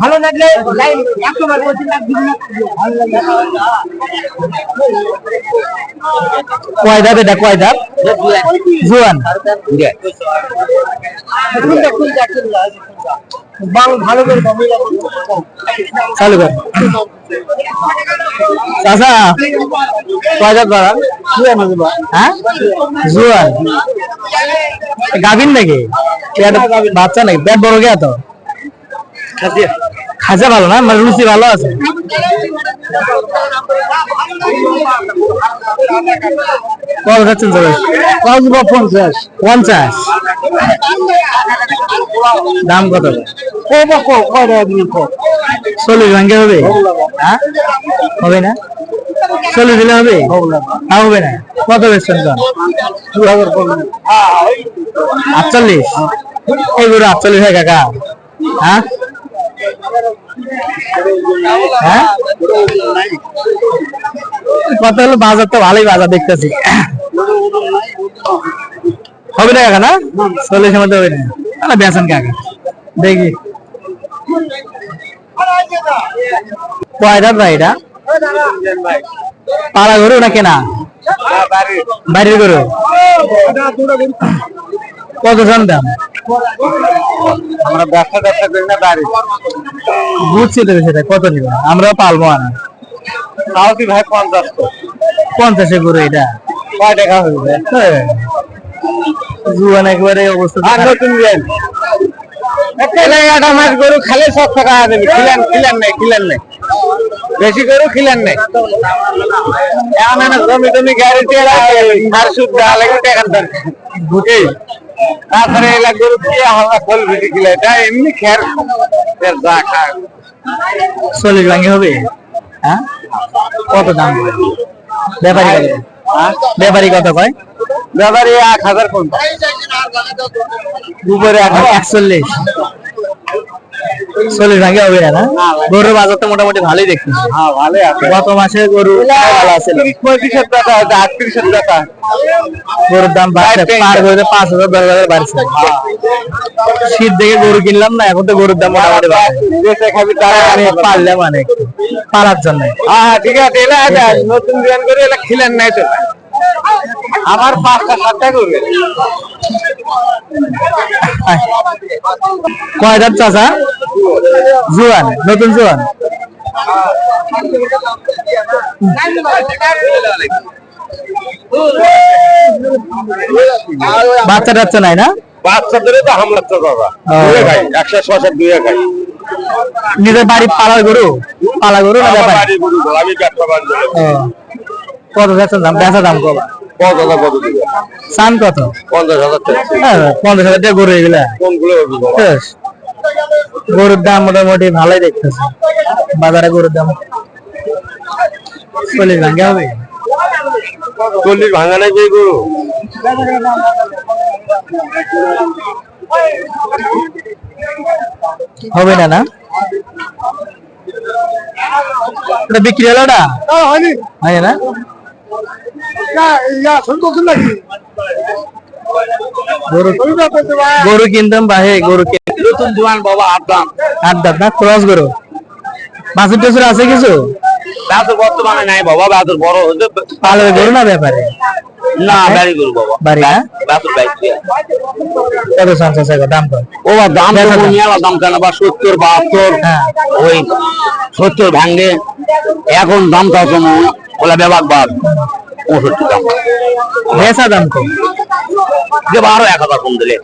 ভালো লাগলে। কয় দাঁত এটা? কয় দাঁত? জুয়ান। ভালো করে চালু কর। হ্যাঁ? জুয়ান। গাভিন নাকি? পেট বাচ্চা নাকি? পেট বড় গিয়া তো খাজা ভালো না? মানে রুচি ভালো আছে। কত যাচ্ছেন সবাই পঞ্চাশ। পঞ্চাশ। দাম কত? চল্লিশ ভাঙ্গে হবে? হ্যাঁ? হবে না? চল্লিশ দিলে হবে? হবে। না কত বেচছেন তো? দু হাজার আটচল্লিশ। এইগুলো আটচল্লিশ হয় কাকা। হ্যাঁ? হ্যাঁ? কত হলো বাজার তো ভালোই বাজার দেখতেছি। হবে না কাকা না? মধ্যে হবে না। বেচেন কাকা। দেখি। কয় দাঁত ভাই এটা? পাড়া গরু না কেনা? বাড়ির গরু। কত জন দাম? আমরা ব্যবসা ব্যবসা করি না বাড়ি। বুঝছি তো সেটা কত নিবে? আমরাও পালবো না তাও কি ভাই পঞ্চাশ তো পঞ্চাশে গরু এটা। কয় টাকা হ্যাঁ। জুয়ান একবারে অবস্থা। আর নতুন একটা মাছ গরু খালে সব টাকা দেবে। খিলান খিলান নেই খিলান নেই। বেশি গরু খিলান নেই। এমন না জমি টমি গ্যারেন্টি আর সুদ দেওয়া লাগে টাকার দরকার। তারপরে এলা গরু কি হালকা খোল বেশি খিলে এটা এমনি খের এর যা খায়। চল্লিশ ভাঙি হবে? হ্যাঁ? কত দাম? ব্যাপারী কত? হ্যাঁ? ব্যাপারী কত কয়? ব্যাপারী এক হাজার পঞ্চাশ। উপরে একশো একচল্লিশ। চল্লিশ হবে না গরুর বাজার তো মোটামুটি ভালোই দেখছি। হ্যাঁ গত মাসে গরু ভালো আছে। পঁয়ত্রিশের টাকা আটত্রিশের টাকা। গরুর দাম বাড়ছে পার পাঁচ হাজার দশ হাজার বাড়ছে। শীত দেখে গরু কিনলাম না এখন তো গরুর দাম মোটামুটি বাড়ছে। পারলাম অনেক। পারার জন্য। হ্যাঁ ঠিক আছে নতুন বিয়ান করে এলা খিলেন নাই তো। আমার পাঁচটা সাতটা করবে কয় চাচা? জুয়ান নতুন জুয়ান। বাচ্চা টাচ্চা নাই না? বাচ্চা ধরে তো হামলা তো বাবা। দুয়ে খাই একশো ছশো দুয়ে খাই নিজের বাড়ি পালার গরু? পালা গরু না বাড়ি গরু আমি ব্যবসা বাণিজ্য কত যাচ্ছে দাম? বেচা দাম কত? কত কত সান কত? পঞ্চাশ হাজার টাকা। হ্যাঁ, পঞ্চাশ হাজার টাকা গরু এগুলা। কোনগুলো। গরুর দাম মোটামুটি ভালোই দেখতেছে। বাজারে গরুর দাম চল্লিশ ভাঙ্গে হবে। চল্লিশ ভাঙা নাই যে গরু। হবে না না? ওটা বিক্রি হলো না? হয় না? গরু গরু কিনতাম বাহে গরু নতুন জোয়ান বাবা আট দাঁত না ক্রস গরু বাছুর টাছুর আছে কিছু? বাদুর বর্তমানে নাই বাবা বাদুর বড় হচ্ছে পালের গরু না ব্যাপারে? না বাড়ি গরু বাবা। বাড়ি না বাদুর বাইক দিয়া। কত সংসার আছে দাম কত? ও দাম তো যাক। নিয়ে দাম কেন বা? সত্তর বাহাত্তর হ্যাঁ। ওই সত্তর ভাঙ্গে এখন দাম দামটা কম ওলা বেবাক বাদ পঁয়ষট্টি দাম। কম যে আরও এক হাজার কম দিলে।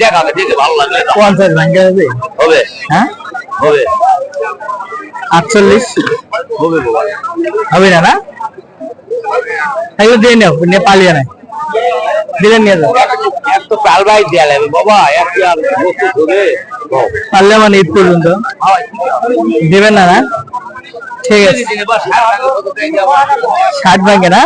দেখাবে দেখে ভালো পঞ্চাশ ভাঙ্গে হবে? হবে। হ্যাঁ? হবে। আটচল্লিশ? হবে হবে। না না? এগুলো দিয়ে নেও নিয়ে পালিয়ে নেয় দিলেন নিয়ে যাও। তো ভাই দেয়া লাগবে। বাবা এক বস্তু ধরে পারলে মানে ঈদ পর্যন্ত। দেবেন না না? ঠিক আছে। কত দেয় যাবা? ষাট ভাঙ্গে না?